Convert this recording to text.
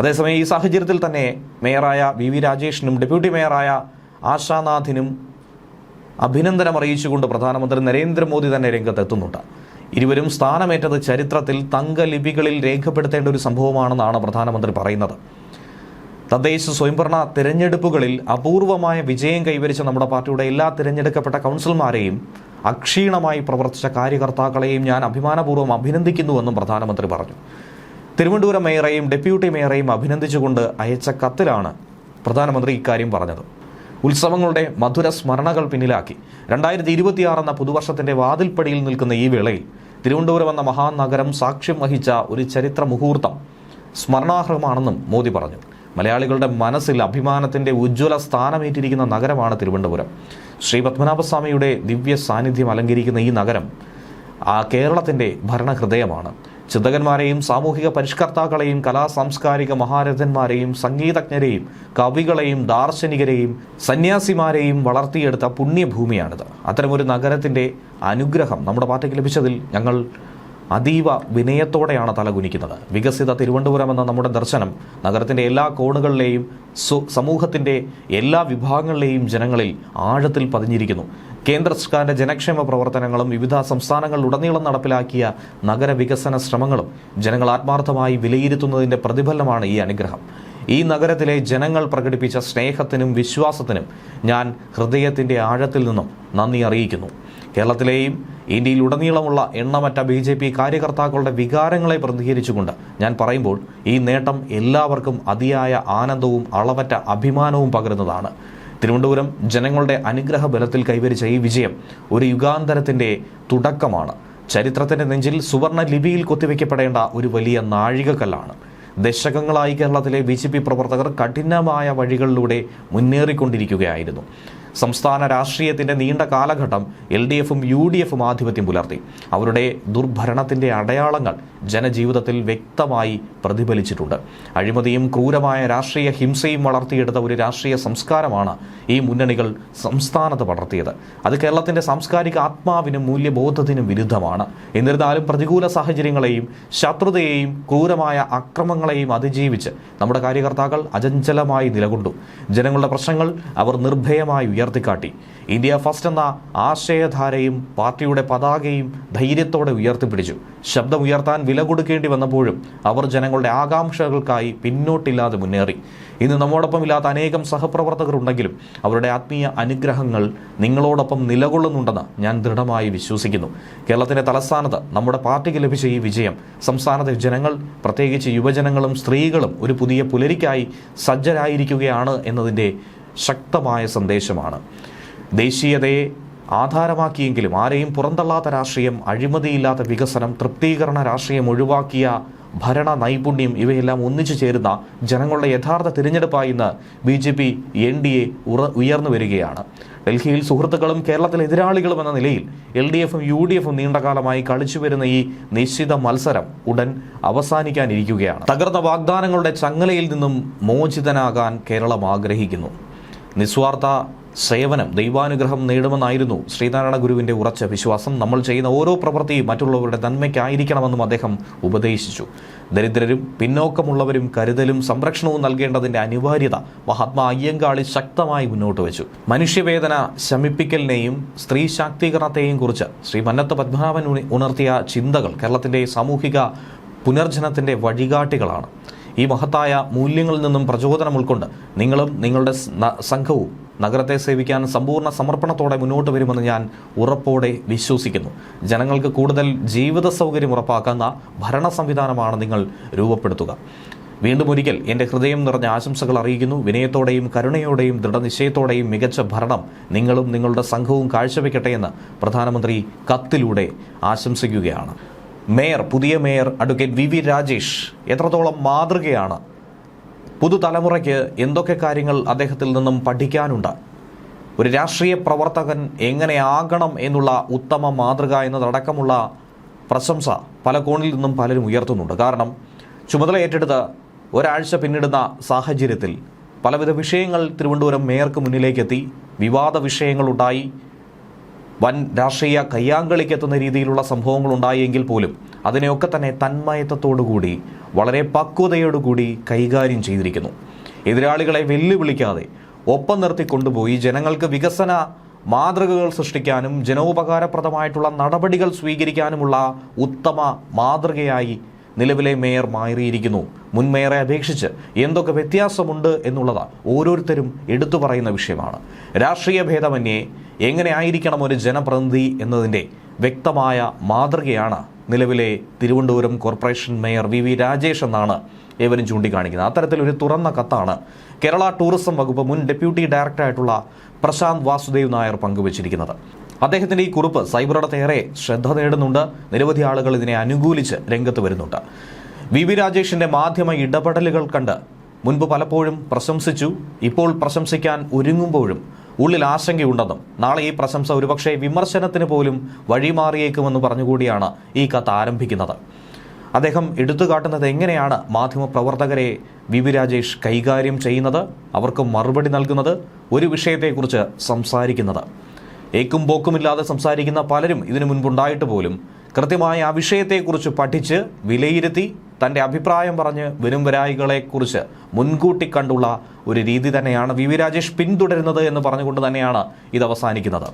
അതേസമയം ഈ സാഹചര്യത്തിൽ തന്നെ മേയറായ വി വി രാജേഷിനും ഡെപ്യൂട്ടി മേയറായ ആശാനാഥിനും അഭിനന്ദനം അറിയിച്ചുകൊണ്ട് പ്രധാനമന്ത്രി നരേന്ദ്രമോദി തന്നെ രംഗത്തെത്തുന്നുണ്ട്. ഇരുവരും സ്ഥാനമേറ്റത് ചരിത്രത്തിൽ തങ്കലിപികളിൽ രേഖപ്പെടുത്തേണ്ട ഒരു സംഭവമാണെന്നാണ് പ്രധാനമന്ത്രി പറയുന്നത്. തദ്ദേശ സ്വയംഭരണ തിരഞ്ഞെടുപ്പുകളിൽ അപൂർവമായ വിജയം കൈവരിച്ച നമ്മുടെ പാർട്ടിയുടെ എല്ലാ തിരഞ്ഞെടുക്കപ്പെട്ട കൗൺസിലർമാരെയും അക്ഷീണമായി പ്രവർത്തിച്ച കാര്യകർത്താക്കളെയും ഞാൻ അഭിമാനപൂർവം അഭിനന്ദിക്കുന്നുവെന്നും പ്രധാനമന്ത്രി പറഞ്ഞു. തിരുവനന്തപുരം മേയറേയും ഡെപ്യൂട്ടി മേയറേയും അഭിനന്ദിച്ചുകൊണ്ട് അയച്ച കത്തിലാണ് പ്രധാനമന്ത്രി ഇക്കാര്യം പറഞ്ഞത്. ഉത്സവങ്ങളുടെ മധുര സ്മരണകൾ പിന്നിലാക്കി. രണ്ടായിരത്തി ഇരുപത്തിയാറ് എന്ന പുതുവർഷത്തിന്റെ വാതിൽപ്പടിയിൽ നിൽക്കുന്ന ഈ വേളയിൽ തിരുവനന്തപുരം എന്ന മഹാനഗരം സാക്ഷ്യം വഹിച്ച ഒരു ചരിത്ര മുഹൂർത്തം സ്മരണാർഹമാണെന്നും മോദി പറഞ്ഞു. മലയാളികളുടെ മനസ്സിൽ അഭിമാനത്തിന്റെ ഉജ്ജ്വല സ്ഥാനമേറ്റിരിക്കുന്ന നഗരമാണ് തിരുവനന്തപുരം. ശ്രീ പത്മനാഭസ്വാമിയുടെ ദിവ്യ സാന്നിധ്യം അലങ്കരിക്കുന്ന ഈ നഗരം ആ കേരളത്തിന്റെ ഭരണഹൃദയമാണ്. ചിന്തകന്മാരെയും സാമൂഹിക പരിഷ്കർത്താക്കളെയും കലാ സാംസ്കാരിക മഹാരഥന്മാരെയും സംഗീതജ്ഞരെയും കവികളെയും ദാർശനികരെയും സന്യാസിമാരെയും വളർത്തിയെടുത്ത പുണ്യഭൂമിയാണിത്. അത്തരമൊരു നഗരത്തിന്റെ അനുഗ്രഹം നമ്മുടെ പാർട്ടിക്ക് ലഭിച്ചതിൽ ഞങ്ങൾ അതീവ വിനയത്തോടെയാണ് തലകുനിക്കുന്നത്. വികസിത തിരുവനന്തപുരം എന്ന നമ്മുടെ ദർശനം നഗരത്തിന്റെ എല്ലാ കോണുകളിലെയും സു സമൂഹത്തിന്റെ എല്ലാ വിഭാഗങ്ങളിലെയും ജനങ്ങളിൽ ആഴത്തിൽ പതിഞ്ഞിരിക്കുന്നു. കേന്ദ്ര സർക്കാരിന്റെ ജനക്ഷേമ പ്രവർത്തനങ്ങളും വിവിധ സംസ്ഥാനങ്ങളിലുടനീളം നടപ്പിലാക്കിയ നഗരവികസന ശ്രമങ്ങളും ജനങ്ങൾ ആത്മാർത്ഥമായി വിലയിരുത്തുന്നതിന്റെ പ്രതിഫലനമാണ് ഈ അനുഗ്രഹം. ഈ നഗരത്തിലെ ജനങ്ങൾ പ്രകടിപ്പിച്ച സ്നേഹത്തിനും വിശ്വാസത്തിനും ഞാൻ ഹൃദയത്തിന്റെ ആഴത്തിൽ നിന്നും നന്ദി അറിയിക്കുന്നു. കേരളത്തിലെയും ഇന്ത്യയിലുടനീളമുള്ള എണ്ണമറ്റ ബി ജെ പി കാര്യകർത്താക്കളുടെ വികാരങ്ങളെ പ്രതികരിച്ചുകൊണ്ട് ഞാൻ പറയുമ്പോൾ ഈ നേട്ടം എല്ലാവർക്കും അതിയായ ആനന്ദവും അളവറ്റ അഭിമാനവും പകരുന്നതാണ്. തിരുവനന്തപുരം ജനങ്ങളുടെ അനുഗ്രഹ ബലത്തിൽ കൈവരിച്ച ഈ വിജയം ഒരു യുഗാന്തരത്തിന്റെ തുടക്കമാണ്. ചരിത്രത്തിന്റെ നെഞ്ചിൽ സുവർണ ലിപിയിൽ കൊത്തിവെക്കപ്പെടേണ്ട ഒരു വലിയ നാഴികക്കല്ലാണ്. ദശകങ്ങളായി കേരളത്തിലെ ബി ജെ പി പ്രവർത്തകർ കഠിനമായ വഴികളിലൂടെ മുന്നേറിക്കൊണ്ടിരിക്കുകയായിരുന്നു. സംസ്ഥാന രാഷ്ട്രീയത്തിന്റെ നീണ്ട കാലഘട്ടം എൽ ഡി എഫും യു ഡി എഫും ആധിപത്യം പുലർത്തി. അവരുടെ ദുർഭരണത്തിന്റെ അടയാളങ്ങൾ ജനജീവിതത്തിൽ വ്യക്തമായി പ്രതിഫലിച്ചിട്ടുണ്ട്. അഴിമതിയും ക്രൂരമായ രാഷ്ട്രീയ ഹിംസയും വളർത്തിയെടുത്ത ഒരു രാഷ്ട്രീയ സംസ്കാരമാണ് ഈ മുന്നണികൾ സംസ്ഥാനത്ത് പടർത്തിയത്. അത് കേരളത്തിന്റെ സാംസ്കാരിക ആത്മാവിനും മൂല്യബോധത്തിനും വിരുദ്ധമാണ്. എന്നിരുന്നാലും പ്രതികൂല സാഹചര്യങ്ങളെയും ശത്രുതയെയും ക്രൂരമായ അക്രമങ്ങളെയും അതിജീവിച്ച് നമ്മുടെ കാര്യകർത്താക്കൾ അചഞ്ചലമായി നിലകൊണ്ടു. ജനങ്ങളുടെ പ്രശ്നങ്ങൾ അവർ നിർഭയമായി ഉയർത്തിക്കാട്ടി. ഇന്ത്യ ഫസ്റ്റ് എന്ന ആശയധാരയും പാർട്ടിയുടെ പതാകയും ധൈര്യത്തോടെ ഉയർത്തിപ്പിടിച്ചു. ശബ്ദമുയർത്താൻ വില കൊടുക്കേണ്ടി വന്നപ്പോഴും അവർ ജനങ്ങളുടെ ആകാംക്ഷകൾക്കായി പിന്നോട്ടില്ലാതെ മുന്നേറി. ഇന്ന് നമ്മോടൊപ്പം ഇല്ലാത്ത അനേകം സഹപ്രവർത്തകരുണ്ടെങ്കിലും അവരുടെ ആത്മീയ അനുഗ്രഹങ്ങൾ നിങ്ങളോടൊപ്പം നിലകൊള്ളുന്നുണ്ടെന്ന് ഞാൻ ദൃഢമായി വിശ്വസിക്കുന്നു. കേരളത്തിന്റെ തലസ്ഥാനത്ത് നമ്മുടെ പാർട്ടിക്ക് ലഭിച്ച ഈ വിജയം സംസ്ഥാനത്തെ ജനങ്ങൾ പ്രത്യേകിച്ച് യുവജനങ്ങളും സ്ത്രീകളും ഒരു പുതിയ പുലരിക്കായി സജ്ജരായിരിക്കുകയാണ് എന്നതിന്റെ ശക്തമായ സന്ദേശമാണ്. ദേശീയതയെ ആധാരമാക്കിയെങ്കിലും ആരെയും പുറന്തള്ളാത്ത രാഷ്ട്രീയം അഴിമതിയില്ലാത്ത വികസനം തൃപ്തീകരണ രാഷ്ട്രീയം ഒഴിവാക്കിയ ഭരണ നൈപുണ്യം ഇവയെല്ലാം ഒന്നിച്ചു ചേരുന്ന ജനങ്ങളുടെ യഥാർത്ഥ തിരഞ്ഞെടുപ്പായി ഇന്ന് B J P N D A ഉയർന്നു വരികയാണ്. ഡൽഹിയിൽ സുഹൃത്തുക്കളും കേരളത്തിലെ എതിരാളികളും എന്ന നിലയിൽ എൽ ഡി എഫും യു ഡി എഫും നീണ്ടകാലമായി കളിച്ചു വരുന്ന ഈ നിശ്ചിത മത്സരം ഉടൻ അവസാനിക്കാനിരിക്കുകയാണ്. തകർന്ന വാഗ്ദാനങ്ങളുടെ ചങ്ങലയിൽ നിന്നും മോചിതനാകാൻ കേരളം ആഗ്രഹിക്കുന്നു. നിസ്വാർത്ഥ സേവനം ദൈവാനുഗ്രഹം നേടുമെന്നായിരുന്നു ശ്രീനാരായണ ഗുരുവിന്റെ ഉറച്ച വിശ്വാസം. നമ്മൾ ചെയ്യുന്ന ഓരോ പ്രവൃത്തിയും മറ്റുള്ളവരുടെ നന്മയ്ക്കായിരിക്കണമെന്നും അദ്ദേഹം ഉപദേശിച്ചു. ദരിദ്രരും പിന്നോക്കമുള്ളവരും കരുതലും സംരക്ഷണവും നൽകേണ്ടതിന്റെ അനിവാര്യത മഹാത്മാ അയ്യങ്കാളി ശക്തമായി മുന്നോട്ട് വെച്ചു. മനുഷ്യവേദന ശമിപ്പിക്കലിനെയും സ്ത്രീ ശാക്തീകരണത്തെയും കുറിച്ച് ശ്രീ മന്നത്ത് പത്മനാഭൻ ഉണർത്തിയ ചിന്തകൾ കേരളത്തിന്റെ സാമൂഹിക പുനർജനത്തിന്റെ വഴികാട്ടികളാണ്. ഈ മഹത്തായ മൂല്യങ്ങളിൽ നിന്നും പ്രചോദനം ഉൾക്കൊണ്ട് നിങ്ങളും നിങ്ങളുടെ സംഘവും നഗരത്തെ സേവിക്കാൻ സമ്പൂർണ സമർപ്പണത്തോടെ മുന്നോട്ട് വരുമെന്ന് ഞാൻ ഉറപ്പോടെ വിശ്വസിക്കുന്നു. ജനങ്ങൾക്ക് കൂടുതൽ ജീവിത സൗകര്യം ഉറപ്പാക്കുന്ന ഭരണ സംവിധാനമാണ് നിങ്ങൾ രൂപപ്പെടുത്തുക. വീണ്ടും ഒരിക്കൽ എന്റെ ഹൃദയം നിറഞ്ഞ ആശംസകൾ അറിയിക്കുന്നു. വിനയത്തോടെയും കരുണയോടെയും ദൃഢനിശ്ചയത്തോടെയും മികച്ച ഭരണം നിങ്ങളും നിങ്ങളുടെ സംഘവും കാഴ്ചവെക്കട്ടെ എന്ന് പ്രധാനമന്ത്രി കത്തിലൂടെ ആശംസിക്കുകയാണ്. മേയർ പുതിയ mayor advocate V V Rajesh എത്രത്തോളം മാതൃകയാണ് പുതുതലമുറയ്ക്ക് എന്തൊക്കെ കാര്യങ്ങൾ അദ്ദേഹത്തിൽ നിന്നും പഠിക്കാനുണ്ട്? ഒരു രാഷ്ട്രീയ പ്രവർത്തകൻ എങ്ങനെയാകണം എന്നുള്ള ഉത്തമ മാതൃക എന്നതടക്കമുള്ള പ്രശംസ പല കോണിൽ നിന്നും പലരും ഉയർത്തുന്നുണ്ട്. കാരണം ചുമതല ഏറ്റെടുത്ത് ഒരാഴ്ച പിന്നിടുന്ന സാഹചര്യത്തിൽ പലവിധ വിഷയങ്ങൾ തിരുവനന്തപുരം മേയർക്ക് മുന്നിലേക്കെത്തി വിവാദ വിഷയങ്ങളുണ്ടായി വൻ രാഷ്ട്രീയ കയ്യാങ്കളിക്കെത്തുന്ന രീതിയിലുള്ള സംഭവങ്ങളുണ്ടായെങ്കിൽ പോലും അതിനെയൊക്കെ തന്നെ തന്മയത്വത്തോടുകൂടി വളരെ പക്വതയോടുകൂടി കൈകാര്യം ചെയ്തിരിക്കുന്നു. എതിരാളികളെ വെല്ലുവിളിക്കാതെ ഒപ്പം നിർത്തി കൊണ്ടുപോയി ജനങ്ങൾക്ക് വികസന മാതൃകകൾ സൃഷ്ടിക്കാനും ജനോപകാരപ്രദമായിട്ടുള്ള നടപടികൾ സ്വീകരിക്കാനുമുള്ള ഉത്തമ മാതൃകയായി നിലവിലെ മേയർ മാറിയിരിക്കുന്നു. മുൻ മേയറെ അപേക്ഷിച്ച് എന്തൊക്കെ വ്യത്യാസമുണ്ട് എന്നുള്ളത് ഓരോരുത്തരും എടുത്തു പറയുന്ന വിഷയമാണ്. രാഷ്ട്രീയ ഭേദമന്യേ എങ്ങനെ ആയിരിക്കണം ഒരു ജനപ്രതിനിധി എന്നതിന്റെ വ്യക്തമായ മാതൃകയാണ് നിലവിലെ Thiruvananthapuram corporation mayor V V Rajesh എന്നാണ് ഏവരും ചൂണ്ടിക്കാണിക്കുന്നത്. അത്തരത്തിലൊരു തുറന്ന കത്താണ് കേരള ടൂറിസം വകുപ്പ് മുൻ ഡെപ്യൂട്ടി ഡയറക്ടറായിട്ടുള്ള പ്രശാന്ത് വാസുദേവ് നായർ പങ്കുവച്ചിരിക്കുന്നത്. അദ്ദേഹത്തിന്റെ ഈ കുറിപ്പ് സൈബറിടത്ത് ഏറെ ശ്രദ്ധ നേടുന്നുണ്ട്. നിരവധി ആളുകൾ ഇതിനെ അനുകൂലിച്ച് രംഗത്ത് വരുന്നുണ്ട്. വി വി രാജേഷിന്റെ മാധ്യമ ഇടപെടലുകൾ കണ്ട് മുൻപ് പലപ്പോഴും പ്രശംസിച്ചു ഇപ്പോൾ പ്രശംസിക്കാൻ ഒരുങ്ങുമ്പോഴും ഉള്ളിൽ ആശങ്കയുണ്ടെന്നും നാളെ ഈ പ്രശംസ ഒരുപക്ഷെ വിമർശനത്തിന് പോലും വഴിമാറിയേക്കുമെന്ന് പറഞ്ഞുകൂടിയാണ് ഈ കത്ത് ആരംഭിക്കുന്നത്. അദ്ദേഹം എടുത്തുകാട്ടുന്നത് എങ്ങനെയാണ്? മാധ്യമപ്രവർത്തകരെ വി. വി. രാജേഷ് കൈകാര്യം ചെയ്യുന്നത് അവർക്ക് മറുപടി നൽകുന്നത് ഒരു വിഷയത്തെക്കുറിച്ച് സംസാരിക്കുന്നത്. ഏക്കും പോക്കുമില്ലാതെ സംസാരിക്കുന്ന പലരും ഇതിനു മുൻപുണ്ടായിട്ട് പോലും കൃത്യമായ ആ വിഷയത്തെക്കുറിച്ച് പഠിച്ച് വിലയിരുത്തി തന്റെ അഭിപ്രായം പറഞ്ഞ് വരും വരായികളെക്കുറിച്ച് മുൻകൂട്ടി കണ്ടുള്ള ഒരു രീതി തന്നെയാണ് വി വി രാജേഷ് പിന്തുടരുന്നത് എന്ന് പറഞ്ഞുകൊണ്ട് തന്നെയാണ് ഇത് അവസാനിക്കുന്നത്.